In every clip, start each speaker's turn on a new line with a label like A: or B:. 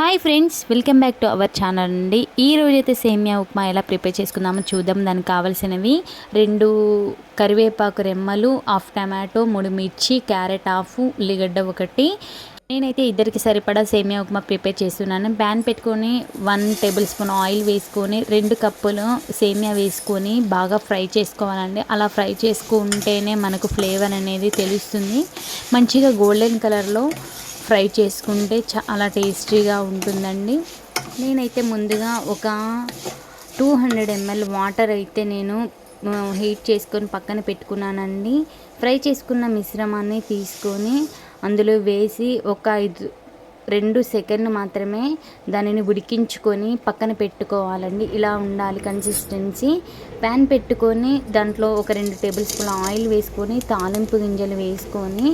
A: Hi friends welcome back to our channel అండి. ఈ రోజైతే సేమియా ఉప్మా ఎలా ప్రిపేర్ చేసుకుందామో చూద్దాం. దానికి కావాల్సినవి రెండు కరివేపాకు రెమ్మలు హాఫ్ టమాటో మూడు మిర్చి క్యారెట్ హాఫ్ ఉల్లిగడ్డ ఒకటి. నేనైతే ఇద్దరికి సరిపడా సేమియా ఉప్మా ప్రిపేర్ చేస్తున్నాను. ప్యాన్ పెట్టుకొని వన్ టేబుల్ స్పూన్ ఆయిల్ వేసుకొని రెండు కప్పులు సేమియా వేసుకొని బాగా ఫ్రై చేసుకోవాలండి. అలా ఫ్రై చేసుకుంటేనే మనకు ఫ్లేవర్ అనేది తెలుస్తుంది. మంచిగా గోల్డెన్ కలర్లో ఫ్రై చేసుకుంటే చాలా టేస్టీగా ఉంటుందండి. నేనైతే ముందుగా ఒక టూ హండ్రెడ్ ఎంఎల్ వాటర్ అయితే నేను హీట్ చేసుకొని పక్కన పెట్టుకున్నానండి. ఫ్రై చేసుకున్న మిశ్రమాన్ని తీసుకొని అందులో వేసి ఒక ఐదు రెండు సెకండ్ మాత్రమే దానిని ఉడికించుకొని పక్కన పెట్టుకోవాలండి. ఇలా ఉండాలి కన్సిస్టెన్సీ. ప్యాన్ పెట్టుకొని దాంట్లో ఒక రెండు టేబుల్ స్పూన్ ఆయిల్ వేసుకొని తాలింపు గింజలు వేసుకొని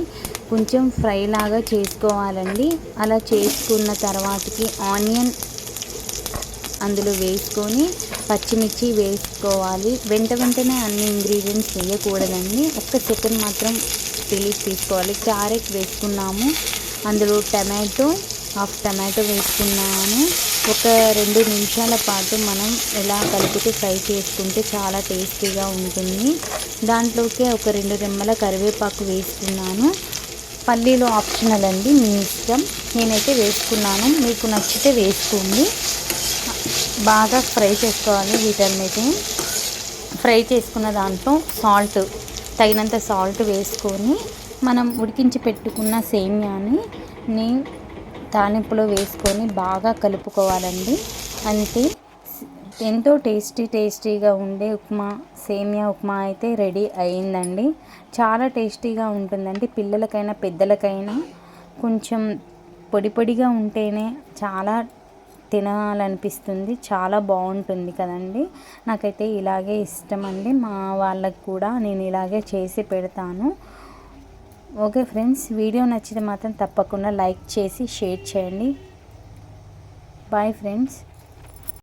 A: కొంచెం ఫ్రై లాగా చేసుకోవాలండి. అలా చేసుకున్న తర్వాతకి ఆనియన్ అందులో వేసుకొని పచ్చిమిర్చి వేసుకోవాలి. వెంట వెంటనే అన్ని ఇంగ్రీడియంట్స్ వేయకూడదండి. ఒక్క సెకండ్ మాత్రం రిలీఫ్ తీసుకోవాలి. క్యారెట్ వేసుకున్నాము. అందులో టమాటో హాఫ్ టమాటో వేసుకున్నాను ఒక రెండు నిమిషాల పాటు మనం ఎలా కలిపితే ఫ్రై చేసుకుంటే చాలా టేస్టీగా ఉంటుంది. దాంట్లోకి ఒక రెండు రెమ్మల కరివేపాకు వేసుకున్నాను. పల్లీలు ఆప్షనల్ అండి మీ ఇష్టం. నేనైతే వేసుకున్నాను మీకు నచ్చితే వేసుకోండి. బాగా ఫ్రై చేసుకోవాలి వీటన్నిటిని. ఫ్రై చేసుకున్న దాంట్లో సాల్ట్ తగినంత సాల్ట్ వేసుకొని మనం ఉడికించి పెట్టుకున్న సేమ్యాని నీ తాలింపులో వేసుకొని బాగా కలుపుకోవాలండి. అంతే ఎంతో టేస్టీ టేస్టీగా ఉండే ఉప్మా సేమియా ఉప్మా అయితే రెడీ అయిందండి. చాలా టేస్టీగా ఉంటుందండి. పిల్లలకైనా పెద్దలకైనా కొంచెం పొడి పొడిగా ఉంటేనే చాలా తినాలనిపిస్తుంది. చాలా బాగుంటుంది కదండి. నాకైతే ఇలాగే ఇష్టం అండి మా వాళ్ళకి కూడా నేను ఇలాగే చేసి పెడతాను. ఓకే ఫ్రెండ్స్ వీడియో నచ్చితే మాత్రం తప్పకుండా లైక్ చేసి షేర్ చేయండి. Bye friends.